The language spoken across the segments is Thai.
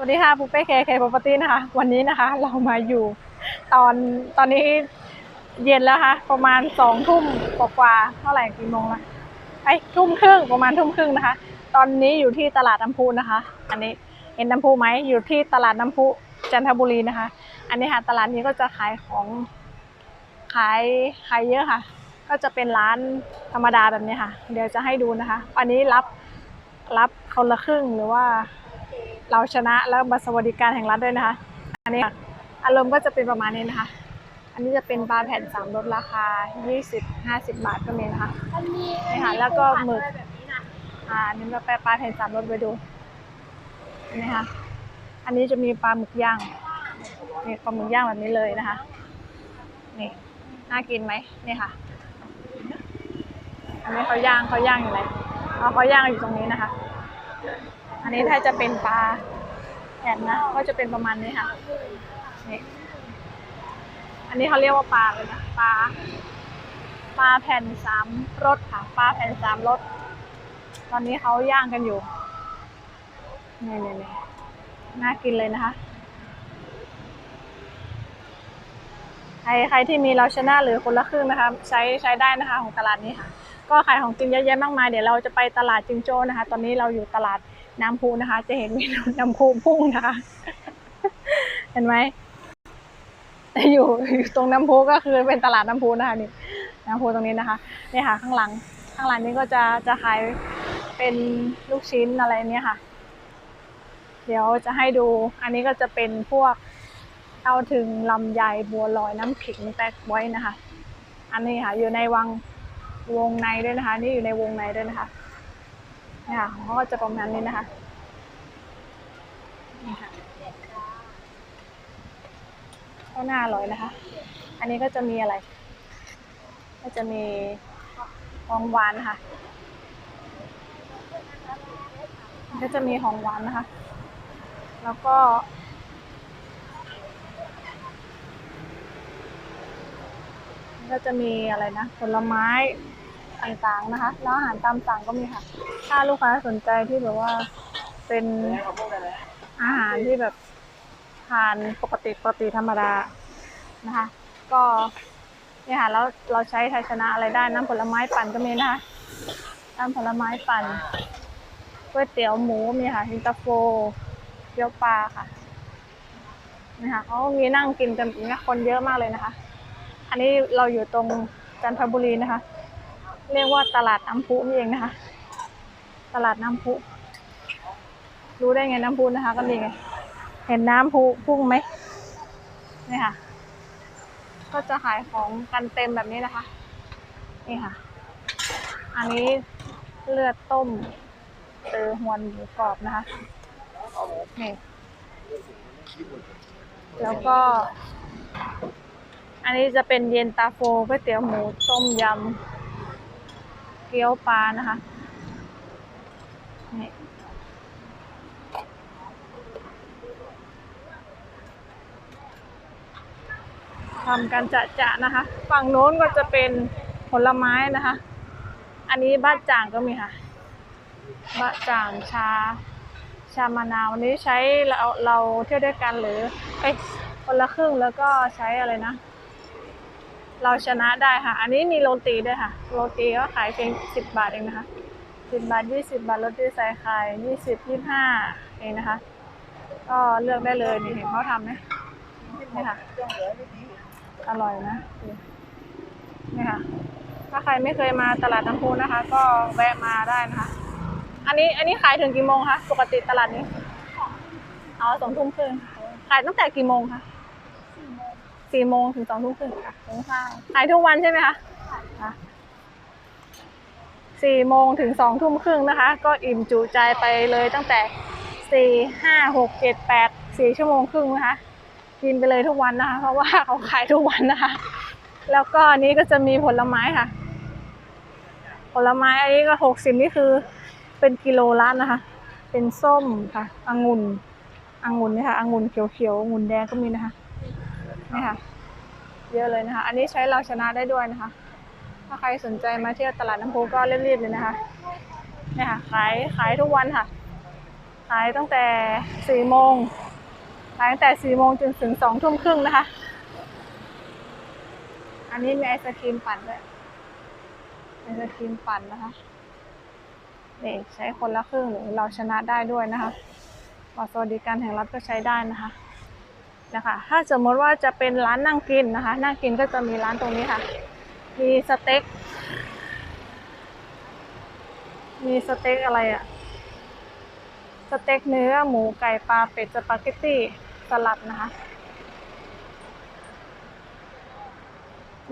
สวัสดีค่ะปูเป้เคเค p r o p e r t y นะคะ วันนี้นะคะ เรามาอยู่ตอนตอนนี้เย็นแล้วค่ะ ประมาณสองทุ่มกว่าเท่าไหร่กี่โมงละไอ้ทุ่มครึ่งประมาณทุ่มครึ่งนะคะ ตอนนี้อยู่ที่ตลาดน้ำพุนะคะ อันนี้เห็นน้ำพุไหมอยู่ที่ตลาดน้ำพุจันทบุรีนะคะ อันนี้ค่ะตลาดนี้ก็จะขายของขายขายเยอะค่ะ ก็จะเป็นร้านธรรมดาแบบนี้ค่ะ เดี๋ยวจะให้ดูนะคะ อันนี้รับรับคนละครึ่งหรือว่า เราชนะแล้วบัตรสวัสดิการแห่งรัฐด้วยนะคะ อันนี้อารมณ์ก็จะเป็นประมาณนี้นะคะ อันนี้จะเป็นปลาแผ่นสามรสราคา 20 50 บาทก็มีนะคะนี่ค่ะแล้วก็หมึกแบบนี้นะอ่าอันนี้เราไปปลาแผ่นสามรสไปดูนี่ค่ะอันนี้จะมีปลาหมึกย่างนี่ปลาหมึกย่างแบบนี้เลยนะคะ นี่น่ากินไหมนี่ค่ะอันนี้เขาย่างเขาย่างอยู่ไหนเขาย่างอยู่ตรงนี้นะคะ อันนี้ถ้าจะเป็นปลาแผ่นนะก็จะเป็นประมาณนี้ค่ะนี่อันนี้เขาเรียกว่าปลาเลยนะปลาปลาแผ่นสามรสค่ะปลาแผ่นสามรสตอนนี้เขาย่างกันอยู่นี่นี่นี่น่ากินเลยนะคะ ใครใครที่มีเราชนะหรือคนละครึ่งนะคะ ใช้ใช้ได้นะคะของตลาดนี้ค่ะ ก็ขายของกินเยอะแยะมากมายเดี๋ยวเราจะไปตลาดจิงโจ้นะคะ ตอนนี้เราอยู่ตลาด น้ำพุนะคะ จะเห็นมีน้ำพุพุ่งนะคะ เห็นไหมอยู่อยู่ตรงน้ำพุก็คือเป็นตลาดน้ำพุนะคะนี่น้ำพุตรงนี้นะคะนี่ค่ะ ข้างหลัง ข้างหลังนี้ก็จะจะขายเป็นลูกชิ้นอะไรเนี้ยค่ะ เดี๋ยวจะให้ดู อันนี้ก็จะเป็นพวกเต้าถึงลำไยบัวลอยน้ำขิงแตกไว้นะคะ อันนี้ค่ะ อยู่ในวังวงในด้วยนะคะ นี่อยู่ในวงในด้วยนะคะ เนี่ค่ะเขาก็จะประมาณนี้นะคะนี่ค่ะก็น่าอร่อยนะคะ อันนี้ก็จะมีอะไร ก็จะมีของหวานค่ะ ก็จะมีของหวานนะคะ แล้วก็ก็จะมีอะไรนะผลไม้ ต่างๆนะคะแล้วอาหารตามสั่งก็มีค่ะ ถ้าลูกค้าสนใจที่แบบว่าเป็นอาหารที่แบบทานปกติปกติธรรมดานะคะ ก็เนี่ยค่ะแล้วเราใช้ไทยชนะอะไรได้น้ำผลไม้ปั่นก็มีนะคะน้ำผลไม้ปั่นก๋วยเตี๋ยวหมูมีค่ะอินตอร์โฟเกี๊ยวปลาค่ะนี่ค่ะเขามีนั่งกินกันอย่างเงี้ยคนเยอะมากเลยนะคะ อันนี้เราอยู่ตรงจันทบุรีนะคะ เรียกว่าตลาดน้ำพุนี่เองนะคะ ตลาดน้ำพุ รู้ได้ไงน้ำพุนะคะ ก็นี่ไง เห็นน้ำพุพุ่งไหมนี่ค่ะ ก็จะขายของกันเต็มแบบนี้นะคะ นี่ค่ะ อันนี้เลือดต้มเตอหวนหมูกรอบนะคะนี่แล้วก็ อันนี้จะเป็นเย็นตาโฟก๋วยเตี๋ยวหมูต้มยำ เกี๊ยวปลานะคะนี่ทำกันจะจะนะคะ ฝั่งโน้นก็จะเป็นผลไม้นะคะ อันนี้บ้าจ่างก็มีค่ะบ้าจ่างชา ชามะนาววันนี้ใช้เราเราเที่ยวด้วยกันหรือเอ้ยคนละครึ่งแล้วก็ใช้อะไรนะ เราชนะได้ค่ะ อันนี้มีโรตีด้วยค่ะ โรตีก็ขายเพียงสิบบาทเองนะคะสิบบาทยี่สิบบาทโรตีใส่ข่ยี่สิบยี่ห้าเองนะคะ ก็เลือกได้เลยนี่เห็นเขาทำไหมนี่ค่ะ อร่อยนะนี่ค่ะ ถ้าใครไม่เคยมาตลาดน้ำพุนะคะ ก็แวะมาได้นะคะ อันนี้อันนี้ขายถึงกี่โมงคะ ปกติตลาดนี้ อ๋อสองทุ่มครึ่งขายตั้งแต่กี่โมงคะ สี่โมงถึงสองทุ่มครึ่งค่ะถึงค่ะขายทุกวันใช่ไหมคะค่ะสี่โมงถึงสองทุ่มครึ่งนะคะ ก็อิ่มจุใจไปเลยตั้งแต่สี่ห้าหกเจ็ดแปดสี่ชั่วโมงครึ่งนะคะ กินไปเลยทุกวันนะคะ เพราะว่าเขาขายทุกวันนะคะ แล้วก็อันนี้ก็จะมีผลไม้ค่ะ ผลไม้อันนี้ก็หกสิบนี่คือเป็นกิโลละนะคะ เป็นส้มค่ะองุ่นองุ่นนี่ค่ะองุ่นเขียวๆองุ่นแดงก็มีนะคะ นี่ค่ะ เยอะเลยนะคะ อันนี้ใช้เราชนะได้ด้วยนะคะ ถ้าใครสนใจมาเที่ยวตลาดน้ำพุก็รีบๆเลยนะคะเนี่ยค่ะ ขายขายทุกวันค่ะ ขายตั้งแต่สี่โมงขายตั้งแต่สี่โมงจนถึงสองทุ่มครึ่งนะคะ อันนี้มีไอศครีมปั่นด้วยไอศครีมปั่นนะคะนี่ใช้คนละครึ่งหรือเราชนะได้ด้วยนะคะบัตรสวัสดิการแห่งรัฐก็ใช้ได้นะคะ นะคะ ถ้าสมมติว่าจะเป็นร้านนั่งกินนะคะ นั่งกินก็จะมีร้านตรงนี้ค่ะ มีสเต็ก มีสเต็กอะไรอะสเต็กเนื้อหมูไก่ปลาเป็ดสปาเกตตี้สลัดนะคะ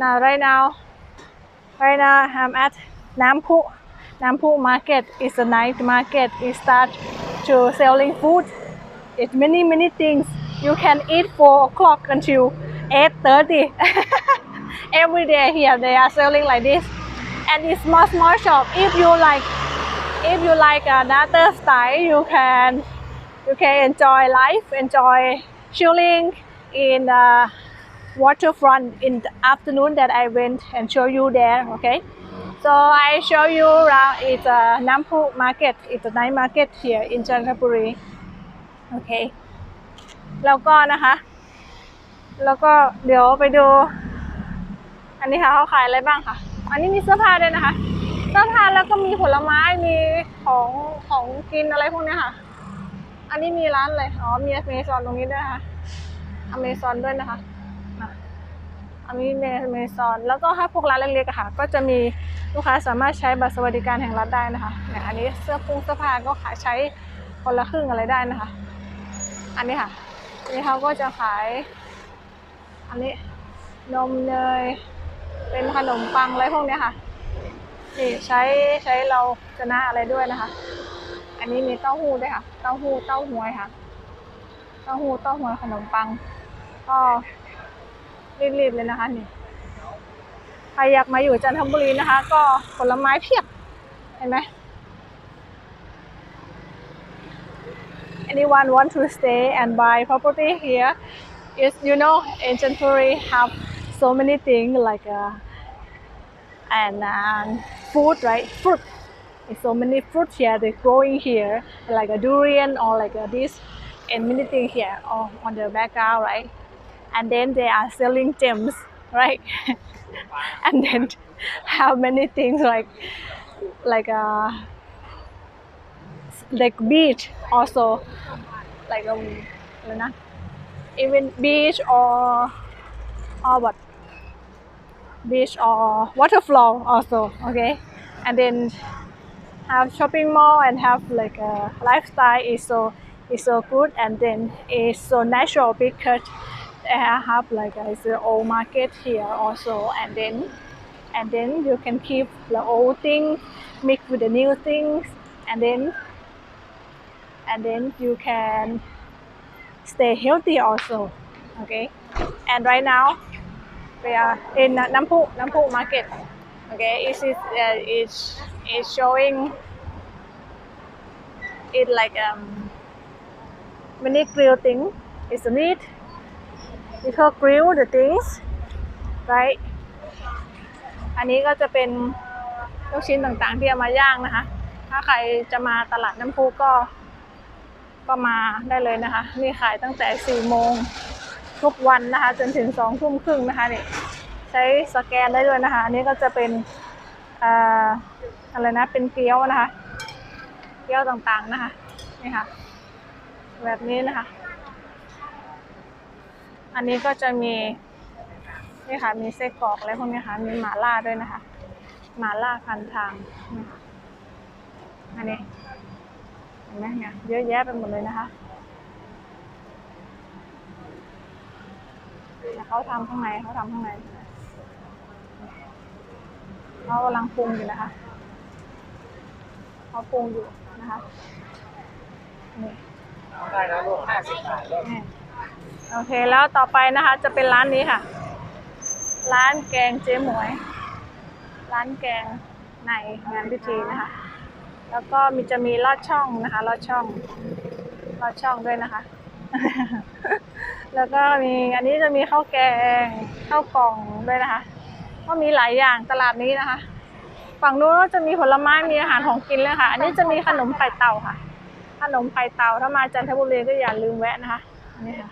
Now right now right now I'm at Nampu Nampu market is a night market it start to selling food it many many things you can eat 4 o'clock until 8.30 every day here they are selling like this. And it's small small shop. If you like if you like another style you can you can enjoy life enjoy chilling in uh, waterfront in the afternoon that I went and show you there okay? So I show you around it's a Nampu market. It's a night market here in Chanthaburi okay แล้วก็นะคะ แล้วก็เดี๋ยวไปดู อันนี้ค่ะเขาขายอะไรบ้างค่ะ อันนี้มีเสื้อผ้าด้วยนะคะ เสื้อผ้าแล้วก็มีผลไม้มีของของกินอะไรพวกนี้ค่ะ อันนี้มีร้านอะไรอ๋อมีอเมซอนตรงนี้ด้วยนะคะอเมซอนด้วยนะคะอันนี้เมซอนแล้วก็ถ้าพวกร้านเล็กๆค่ะ ก็จะมีลูกค้าสามารถใช้บัตรสวัสดิการแห่งรัฐได้นะคะเนี่ยอันนี้เสื้อพุงเสื้อผ้าก็ขายใช้คนละครึ่งอะไรได้นะคะ อันนี้ค่ะ นนี้เขาก็จะขายอันนี้นมเนย เป็นขนมปังอะไรพวกนี้ค่ะนี่ใช้ใช้เราชนะอะไรด้วยนะคะ อันนี้มีเต้าหู้ด้วยค่ะ เต้าหู้เต้าหวยค่ะ เต้าหู้เต้าหวยขนมปัง ก็รีบๆเลยนะคะนี่ใครอยากมาอยู่จันทบุรีนะคะ ก็ผลไม้เพียบ เห็นไหม anyone want to stay and buy property here is you know ancient Chanthaburi have so many things like uh, and um, food right? Fruit. There's so many fruit here they growing here like a durian or like a this and many things here all on the background right. And then they are selling gems right? And then have many things like like uh like beach also like umอะไรนะ even beach or or what beach or waterfall also okay and then have shopping mall and have like a lifestyle is so is so good and then it's so natural because they have like a, it's an old market here also and then and then you can keep the old thing mix with the new things and then and then you can stay healthy also okay and right now we are in Nampu Nampu market okay it is uh, it's it's showing it like um many grill thing it's a meat people grill the things right อันนี้ก็จะเป็นลูกชิ้นต่างๆที่เอามาย่างนะคะ ถ้าใครจะมาตลาดน้ำพุก็ ก็มาได้เลยนะคะ นี่ขายตั้งแต่ 4 โมงทุกวันนะคะ จนถึง 2 ทุ่มครึ่งนะคะนี่ใช้สแกนได้ด้วยนะคะ อันนี้ก็จะเป็นอ่าอะไรนะ เป็นเกี๊ยวนะคะ เกี๊ยวต่างๆนะคะ นี่ค่ะ แบบนี้นะคะ อันนี้ก็จะมี นี่ค่ะ มีไส้กรอกอะไรพวกนี้ค่ะ มีหม่าล่าด้วยนะคะ หม่าล่าพันทางนี่ค่ะอันนี้ ห็นไหมเนี่ยเยอะแยะไปหมดเลยนะคะแต่เขาทำข้างในเขาทำข้างในเขากำลังปรุงอยู่นะคะเขาปรุงอยู่นะคะนี่ได้นะลูกห้าสิบบาทลูกนี่โอเคแล้วต่อไปนะคะ จะเป็นร้านนี้ค่ะ ร้านแกงเจ๊หมวย ร้านแกงในงานพิธีนะคะ แล้วก็มีจะมีลอดช่องนะคะลอดช่องลอดช่องด้วยนะคะ แล้วก็มีอันนี้จะมีข้าวแกงข้าวกล่องด้วยนะคะ ก็มีหลายอย่างตลาดนี้นะคะ ฝั่งนู้นก็จะมีผลไม้มีอาหารของกินเลยค่ะ อันนี้จะมีขนมไข่เต่าค่ะ ขนมไข่เต่าถ้ามาจันทบุรีก็อย่าลืมแวะนะคะนนี่ค่ะ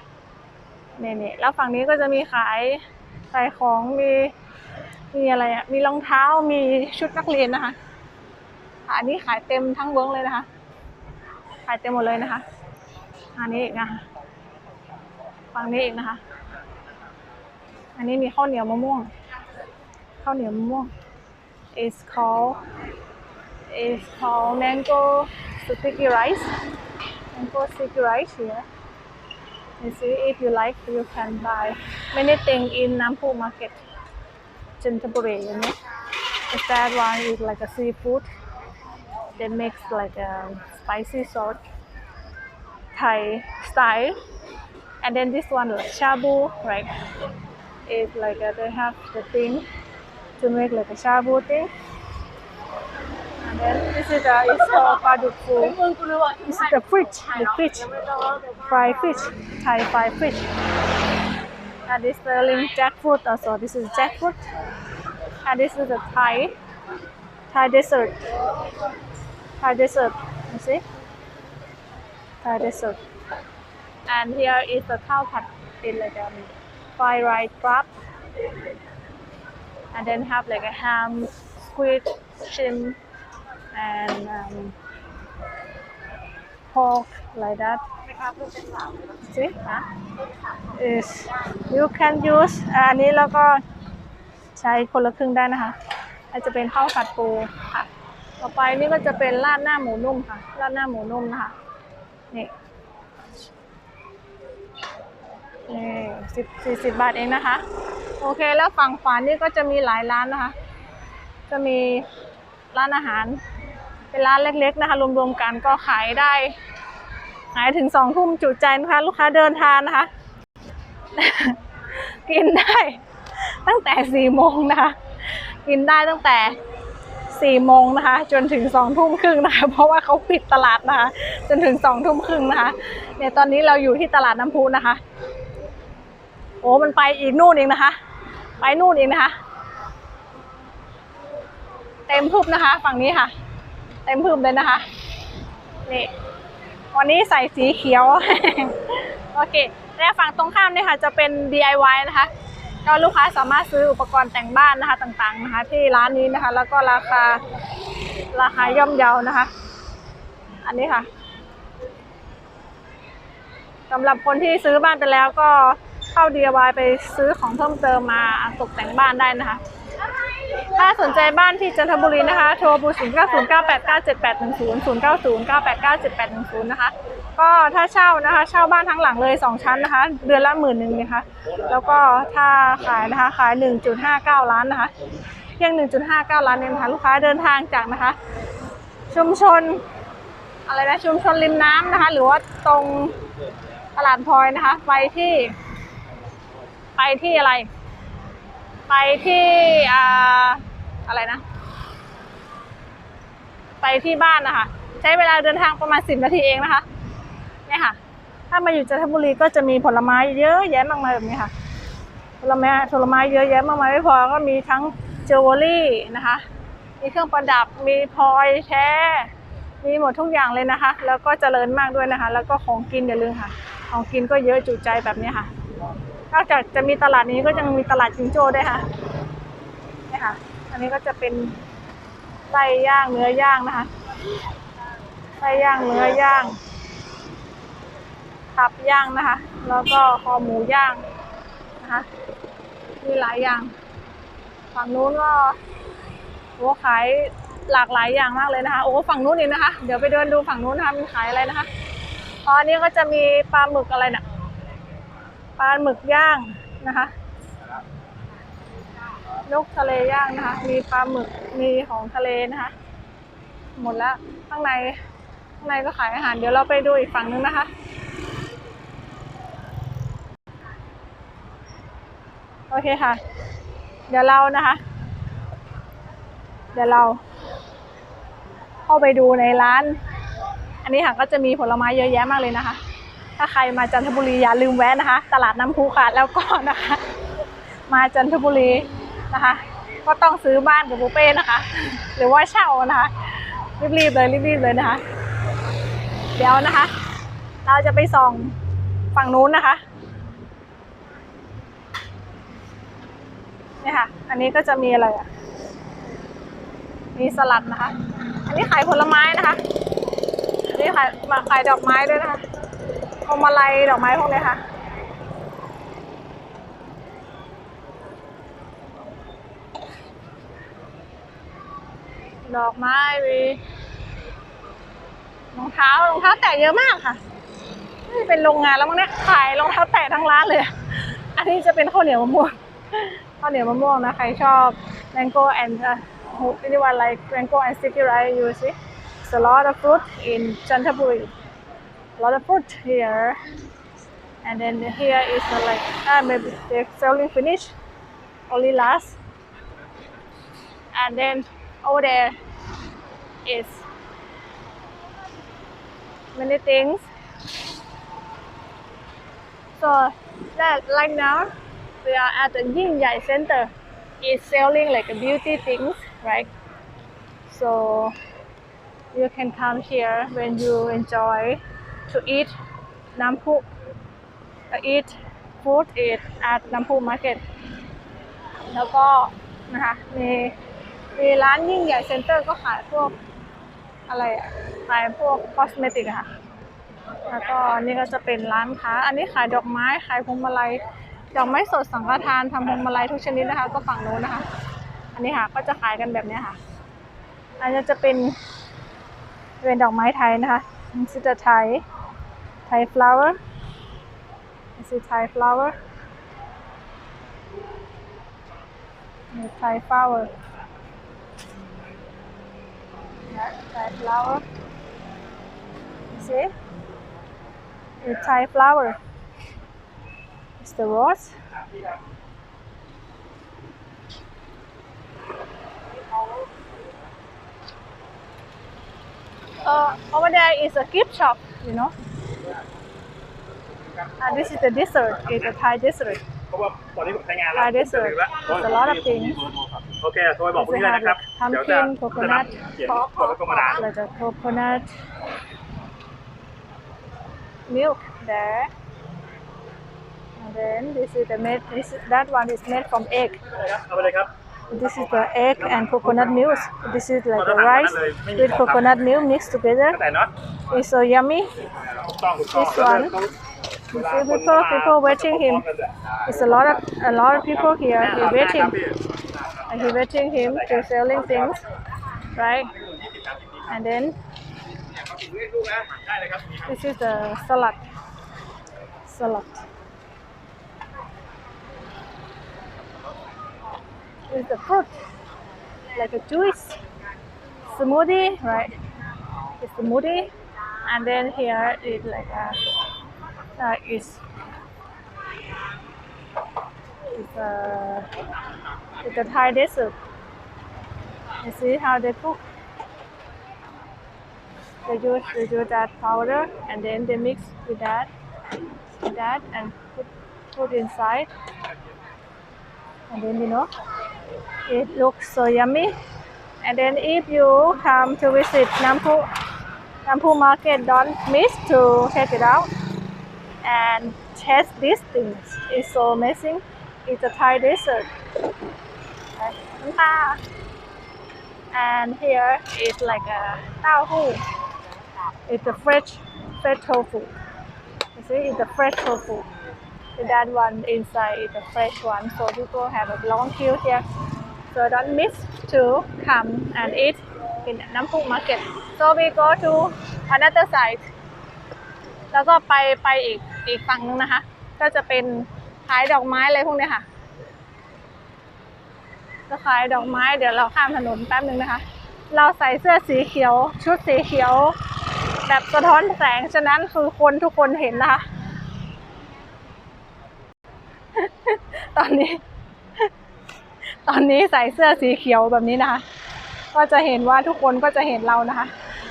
นี่นี่แล้วฝั่งนี้ก็จะมีขายขายของมีมีอะไรอะมีรองเท้ามีชุดนักเรียนนะคะ อันนี้ขายเต็มทั้งเวิ้งเลยนะคะ ขายเต็มหมดเลยนะคะ อันนี้อีกนะคะฝั่งนี้อีกนะคะ อันนี้มีข้าวเหนียวมะม่วง ข้าวเหนียวมะม่วง is called is called mango sticky rice mango sticky rice here you see if you like you can buy many things in Nampu market Chantaburi you know the third one is like a seafood they makes like a spicy salt Thai style. And then this one like shabu right is like uh, they have the thing to make like a shabu thing. And then this is the is called paduk this is the fish the fish fried fish Thai fried fish. And this selling jackfruit also. This is jackfruit. And this is the Thai Thai dessert Thai dessert you see Thai dessert and here is the cow pat in like a fried rice wrap and then have like a ham squid shrimp and um, pork like that see huh? is you can use อันนี้แล้วก็ใช้คนละครึ่งได้นะคะอาจจะเป็นข้าวผัดปูค่ะ ต่อไปนี่ก็จะเป็นราดหน้าหมูนุ่มค่ะ ราดหน้าหมูนุ่มนะคะ นี่นี่สิบสี่สิบบาทเองนะคะ โอเคแล้วฝั่งขวานี่ก็จะมีหลายร้านนะคะ จะมีร้านอาหาร เป็นร้านเล็กๆนะคะ รวมๆกันก็ขายได้ ขายถึงสองทุ่มจุใจนะคะ ลูกค้าเดินทานนะคะ กินได้ตั้งแต่สี่โมงนะคะ กินได้ตั้งแต่ สี่โมงนะคะ จนถึงสองทุ่มครึ่งนะคะ เพราะว่าเขาปิดตลาดนะคะ จนถึงสองทุ่มครึ่งนะคะเนี่ยตอนนี้เราอยู่ที่ตลาดน้ำพุนะคะ โอ้มันไปอีกนู่นเองนะคะ ไปนู่นเองนะคะ เต็มพึบนะคะ ฝั่งนี้ค่ะ เต็มพึบเลยนะคะนี่วันนี้ใส่สีเขียว โอเค และฝั่งตรงข้ามเนี่ยค่ะ จะเป็น DIY นะคะ ก็ลูกค้าสามารถซื้ออุปกรณ์แต่งบ้านนะคะต่างๆนะคะ ที่ร้านนี้นะคะ แล้วก็ราคาราคาย่อมเยานะคะ อันนี้ค่ะสำหรับคนที่ซื้อบ้านไปแล้วก็เข้า DIY ไปซื้อของเพิ่มเติมมาตกแต่งบ้านได้นะคะ ถ้าสนใจบ้านที่จันทบุรีนะคะ โทรบูศูนย์เก้าศูนย์เก้าแปดเก้าเจ็ดแปดหนึ่งศูนย์ศูนย์เก้าศูนย์เก้าแปดเก้าเจ็ดแปดหนึ่งศูนย์นะคะ ก็ถ้าเช่านะคะเช่าบ้านทั้งหลังเลยสองชั้นนะคะ เดือนละหมื่นหนึ่งนะคะ แล้วก็ถ้าขายนะคะขายหนึ่งจุดห้าเก้าล้านนะคะเพียงหนึ่งจุดห้าเก้าล้านเองนะคะลูกค้าเดินทางจากนะคะ ชุมชนอะไรนะชุมชนริมน้ำนะคะ หรือว่าตรงตลาดพลอยนะคะ ไปที่ ไปที่อะไร ไปที่อ่าอะไรนะ ไปที่บ้านนะคะ ใช้เวลาเดินทางประมาณสิบนาทีเองนะคะ เนี่ยค่ะ ถ้ามาอยู่จันทบุรีก็จะมีผลไม้เยอะแยะมากมายแบบนี้ค่ะ ผลไม้ผลไม้เยอะแยะมากมายไม่พอก็มีทั้งเจวลรี่นะคะ มีเครื่องประดับ มีพลอยแท้ มีหมดทุกอย่างเลยนะคะ แล้วก็เจริญมากด้วยนะคะ แล้วก็ของกินอย่าลืมค่ะ ของกินก็เยอะจุใจแบบนี้ค่ะ นอกจากจะมีตลาดนี้ก็ยังมีตลาดจิงโจ้ด้วยค่ะนี่ค่ะ อันนี้ก็จะเป็นไส้ย่างเนื้อย่างนะคะไส้ย่างเนื้อย่าง ตับย่างนะคะ แล้วก็คอหมูย่างนะคะมีหลายอย่าง ฝั่งนู้นก็โอ้ขายหลากหลายอย่างมากเลยนะคะ โอ้ฝั่งนู้นอีกนะคะ เดี๋ยวไปเดินดูฝั่งนู้นนะคะมีขายอะไรนะคะอ๋ออันนี้ก็จะมีปลาหมึกอะไรน่ะปลาหมึกย่างนะคะนกทะเลย่างนะคะ มีปลาหมึก มีของทะเลนะคะ หมดแล้วข้างในข้างในก็ขายอาหาร เดี๋ยวเราไปดูอีกฝั่งนึงนะคะ โอเคค่ะ เดี๋ยวเรานะคะ เดี๋ยวเรา เข้าไปดูในร้าน อันนี้ค่ะก็จะมีผลไม้เยอะแยะมากเลยนะคะ ถ้าใครมาจันทบุรีอย่าลืมแวะนะคะ ตลาดน้ำพุค่ะแล้วก็นะคะ มาจันทบุรีนะคะ ก็ต้องซื้อบ้านกับบุเฟ่ต์นะคะ หรือว่าเช่านะคะรีบๆเลยรีบๆเลยนะคะ เดี๋ยวนะคะ เราจะไปส่องฝั่งนู้นนะคะ นี่ค่ะ อันนี้ก็จะมีอะไรอะ มีสลัดนะคะ อันนี้ขายผลไม้นะคะอันนี้ขายมาขายดอกไม้ด้วยนะคะพวงมาลัยดอกไม้พวกนี้ค่ะดอกไม้มีรองเท้ารองเท้าแตะเยอะมากค่ะนี่เป็นโรงงานแล้วมั้งเนี่ยขายรองเท้าแตะทั้งร้านเลย อันนี้จะเป็นข้าวเหนียวมะม่วง ข้าวเหนียวมะม่วงนะ ใครชอบ mango and uh, who anyone like mango and sticky rice you see it's a lot of fruit in Chantaburi a lot of fruit here and then here is uh, like uh, maybe they're selling finish only last and then over there is many things so that right now we are at the Yin Yai Center. It's selling like beauty things, right? So you can come here when you enjoy to eat nampu, uh, eat food eat at nampu market. แล้วก็นะคะมีมีร้านยิ่งใหญ่เซ็นเตอร์ก็ขายพวกอะไรอะขายพวกคอสเมติกค่ะ แล้วก็นี่ก็จะเป็นร้านค้า อันนี้ขายดอกไม้ ขายพวงมาลัย ดอกไม้สดสังฆทานทำพวงมาลัยทุกชนิดนะคะ ก็ฝั่งโน้นนะคะ อันนี้ค่ะก็จะขายกันแบบนี้ค่ะ อันนี้จะเป็นเป็นดอกไม้ไทยนะคะนี่คือจะไทยไทย flower this is Thai flower นี่ Thai flower yeah, Thai flower you see it's Thai flower it's the rose uh, over there is a gift shop you know and this is the dessert it's a Thai dessert เพราะว่าตอนนี้ผมใช้งานแล้ว Thai dessert it's a lot of things โอเคโทรไปบอกคุณพี่เลยนะครับ Pumpkin, เดี๋ยวจะ coconut เขียนกดแล้วก็มาด่า like a coconut milk there. Then this is the made. This that one is made from egg. This is the egg and coconut milk. This is like the rice with coconut milk mixed together. It's so yummy. This one. You see people, people waiting him. It's a lot of a lot of people here. He waiting. And he waiting him to selling things, right? And then this is the salad. Salad. Is the fruit, like a juice, smoothie, right? It's smoothie, and then here is like a, uh, is it's a it's a Thai dessert. You see how they cook? they use they use that powder and then they mix with that with that and put put inside and then you know it looks so yummy and then if you come to visit Nampu Nampu market don't miss to check it out and taste these things it's so amazing it's a Thai dessert Okay. and here is like a tao it's a fresh fresh tofu. You see, it's a fresh tofu. That one inside is a fresh one, so people have a long queue here. So don't miss to come and eat in Nampu Market. So we go to another side. แล้วก็ไปไปอีกอีกฝั่งนึงนะคะ ก็จะเป็นขายดอกไม้อะไรพวกนี้ค่ะก็ขายดอกไม้เดี๋ยวเราข้ามถนนแป๊บนึงนะคะ เราใส่เสื้อสีเขียว ชุดสีเขียว แบบสะท้อนแสงฉะนั้นคือคนทุกคนเห็นนะคะ ตอนนี้ ตอนนี้ใส่เสื้อสีเขียวแบบนี้นะคะ ก็จะเห็นว่าทุกคนก็จะเห็นเรานะคะ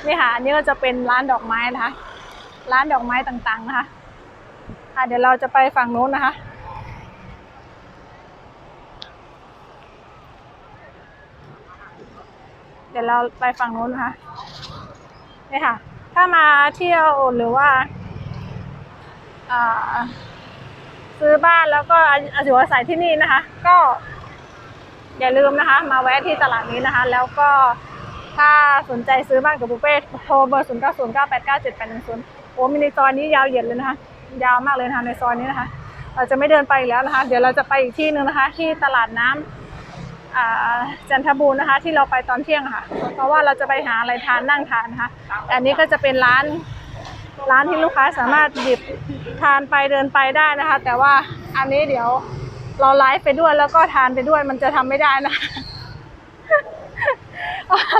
นี่ค่ะอันนี้ก็จะเป็นร้านดอกไม้นะคะ ร้านดอกไม้ต่างๆนะคะอะเดี๋ยวเราจะไปฝั่งนู้นนะคะเดี๋ยวเราไปฝั่งนู้นนะคะนี่ค่ะ ถ้ามาเที่ยวหรือว่า อ่า ซื้อบ้านแล้วก็อยู่อาศัยที่นี่นะคะ ก็ อย่าลืมนะคะ มาแวะที่ตลาดนี้นะคะ แล้วก็ถ้าสนใจซื้อบ้านกับบุเฟ่ต์โทรเบอร์ 0 9 0 9 8 9 7 8 1 0 โอ้มีในซอยนี้ยาวเหยียดเลยนะคะ ยาวมากเลยนะคะในซอยนี้นะคะ เราจะไม่เดินไปแล้วนะคะ เดี๋ยวเราจะไปอีกที่หนึ่งนะคะ ที่ตลาดน้ำอ่าจันทบูรณ์นะคะ ที่เราไปตอนเที่ยงค่ะ เพราะว่าเราจะไปหาอะไรทานนั่งทานนะคะอันนี้ก็จะเป็นร้าน ร้านที่ลูกค้าสามารถหยิบทานไปเดินไปได้นะคะ แต่ว่าอันนี้เดี๋ยวเราไลฟ์ไปด้วยแล้วก็ทานไปด้วยมันจะทำไม่ได้นะ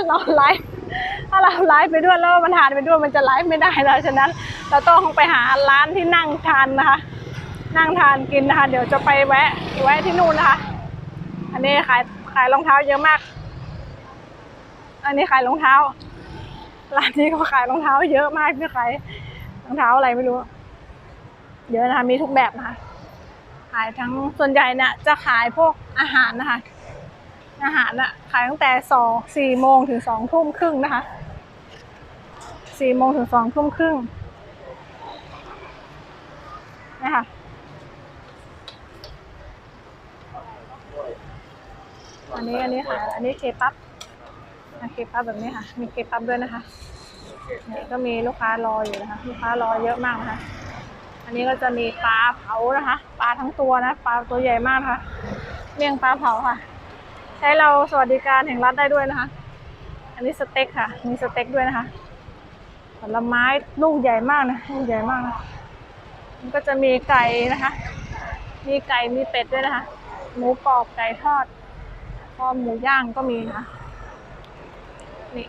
เราไลฟ์ถ้าเราไลฟ์ไปด้วยแล้วมันทานไปด้วยมันจะไลฟ์ไม่ได้แล้วฉะนั้น เราต้องไปหาร้านที่นั่งทานนะคะ นั่งทานกินนะคะ เดี๋ยวจะไปแวะ แวะที่นู่นนะคะ อันนี้ขายขายรองเท้าเยอะมาก อันนี้ขายรองเท้าร้านนี้ก็ขายรองเท้าเยอะมากที่ขาย รองเท้าอะไรไม่รู้ เยอะนะคะมีทุกแบบนะคะ ขายทั้งส่วนใหญ่เนี่ยจะขายพวกอาหารนะคะ อาหารอะขายตั้งแต่สองสี่โมงถึงสองทุ่มครึ่งนะคะสี่โมงถึงสองทุ่มครึ่งนะคะอันนี้อันนี้ค่ะ อันนี้เคปับอะเคปับแบบนี้ค่ะ มีเคปับด้วยนะคะ นี่ก็มีลูกค้ารออยู่นะคะ ลูกค้ารอเยอะมากนะคะอันนี้ก็จะมีปลาเผานะคะ ปลาทั้งตัวนะปลาตัวใหญ่มากนะคะเมี่ยงปลาเผาค่ะ ใช้เราสวัสดิการแห่งรัฐได้ด้วยนะคะ อันนี้สเต็กค่ะ มีสเต็กด้วยนะคะผลไม้ลูกใหญ่มากนะลูกใหญ่มากนะมันก็จะมีไก่นะคะ มีไก่มีเป็ดด้วยนะคะ หมูกรอบไก่ทอดพอหมูย่างก็มีนะนี่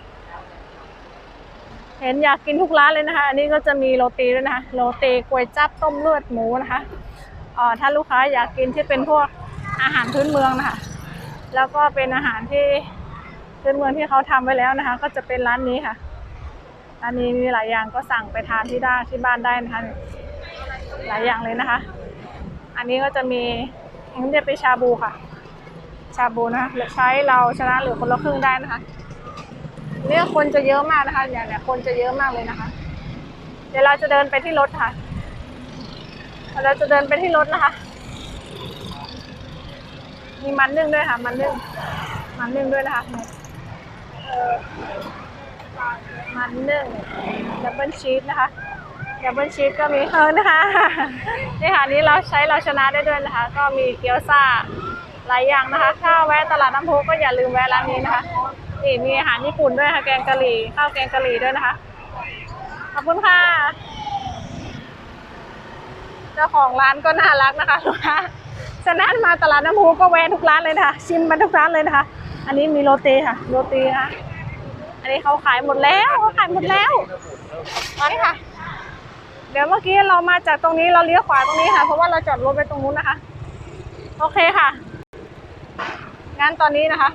เห็นอยากกินทุกร้านเลยนะคะ อันนี้ก็จะมีโรตีด้วยนะคะ โรตีกวยจับต้มเลือดหมูนะคะเอ่อถ้าลูกค้าอยากกินที่เป็นพวกอาหารพื้นเมืองนะคะ แล้วก็เป็นอาหารที่พื้นเมืองที่เขาทำไว้แล้วนะคะ ก็จะเป็นร้านนี้ค่ะร้านนี้มีหลายอย่างก็สั่งไปทานที่ได้ที่บ้านได้นะคะ หลายอย่างเลยนะคะ อันนี้ก็จะมีอันนี้จะเป็นชาบูค่ะ ชาบูนะคะใช้เราชนะหลือคนละครึ่งได้นะคะ เนี่ยคนจะเยอะมากนะคะเนี่ยเนี่ยคนจะเยอะมากเลยนะคะ เดี๋ยวเราจะเดินไปที่รถค่ะ เราจะเดินไปที่รถนะคะ มีมันนึ่งด้วยค่ะ มันนึ่ง มันนึ่งด้วยนะคะเอ่อมันนึ่งดับเบิลชีสนะคะดับเบิลชีสก็มีเออนะคะนี่ค่ะนนี้เราใช้เราชนะได้ด้วยนะคะ ก็มีเกี๊ยวซ่าหลายอย่างนะคะ ถ้าแวะตลาดน้ำพุก็อย่าลืมแวะร้านนี้นะคะ นี่มีอาหารญี่ปุ่นด้วยค่ะแกงกะหรี่ข้าวแกงกะหรี่ด้วยนะคะ ขอบคุณค่ะ เจ้าของร้านก็น่ารักนะคะลูกค้าฉะนั้นมาตลาดน้ำพุก็แวะทุกร้านเลยนะคะ ชิมมาทุกร้านเลยนะคะ อันนี้มีโรตีค่ะ โรตีนะคะอันนี้เขาขายหมดแล้วเขาขายหมดแล้วมานี่ค่ะ เดี๋ยวเมื่อกี้เรามาจากตรงนี้เราเลี้ยวขวาตรงนี้ค่ะ เพราะว่าเราจอดรถไปตรงนู้นนะคะ โอเคค่ะงั้นตอนนี้นะคะ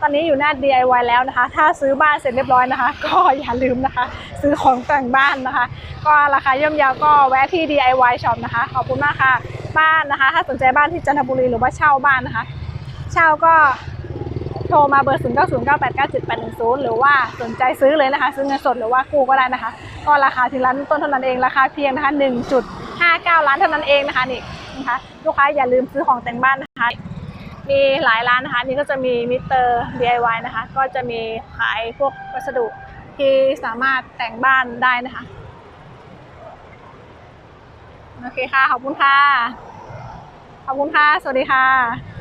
ตอนนี้อยู่หน้า DIY แล้วนะคะ ถ้าซื้อบ้านเสร็จเรียบร้อยนะคะ ก็อย่าลืมนะคะ ซื้อของแต่งบ้านนะคะ ก็ราคาย่อมเยาวก็แวะที่ DIY Shop นะคะ ขอบคุณมากค่ะ บ้านนะคะ ถ้าสนใจบ้านที่จันทบุรีหรือว่าเช่าบ้านนะคะ เช่าก็โทรมาเบอร์ 0 9 0 9 8 9 7 8 1 0 หรือว่าสนใจซื้อเลยนะคะ ซื้อเงินสดหรือว่ากู้ก็ได้นะคะ ก็ราคาที่ร้านต้นเท่านั้นเองราคาเพียงนะคะ1.59 ล้านเท่านั้นเองนะคะนี่นะคะลูกค้าอย่าลืมซื้อของแต่งบ้านนะคะ มีหลายร้านนะคะนี่ก็จะมีมิเตอร์ DIY นะคะ ก็จะมีขายพวกวัสดุที่สามารถแต่งบ้านได้นะคะ โอเคค่ะ ขอบคุณค่ะ ขอบคุณค่ะ สวัสดีค่ะ